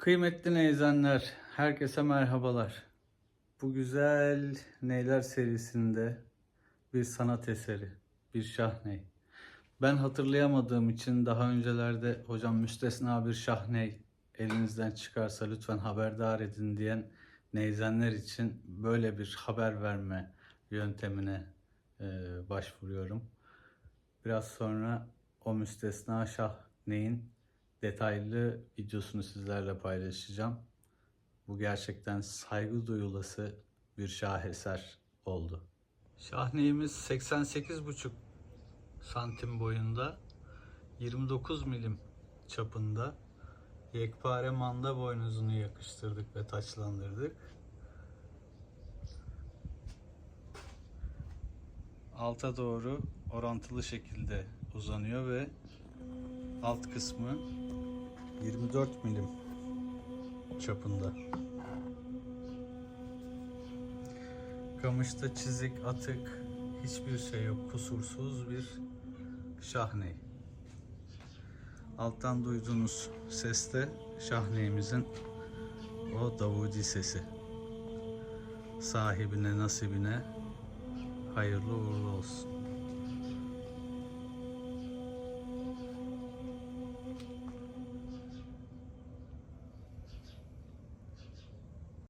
Kıymetli neyzenler, herkese merhabalar. Bu güzel neyler serisinde bir sanat eseri, bir şahney. Ben hatırlayamadığım için daha öncelerde hocam müstesna bir şahney elinizden çıkarsa lütfen haberdar edin diyen neyzenler için böyle bir haber verme yöntemine e, başvuruyorum. Biraz sonra o müstesna şahneyin detaylı videosunu sizlerle paylaşacağım. Bu gerçekten saygı duyulası bir şaheser oldu. Şahneyimiz 88,5 santim boyunda, 29 milim çapında yekpare manda boynuzunu yakıştırdık ve taçlandırdık. Alta doğru orantılı şekilde uzanıyor ve alt kısmı 24 milim çapında. Kamışta çizik, atık hiçbir şey yok. Kusursuz bir şahney. Alttan duyduğunuz ses de şahneyimizin o davudi sesi. Sahibine, nasibine hayırlı uğurlu olsun.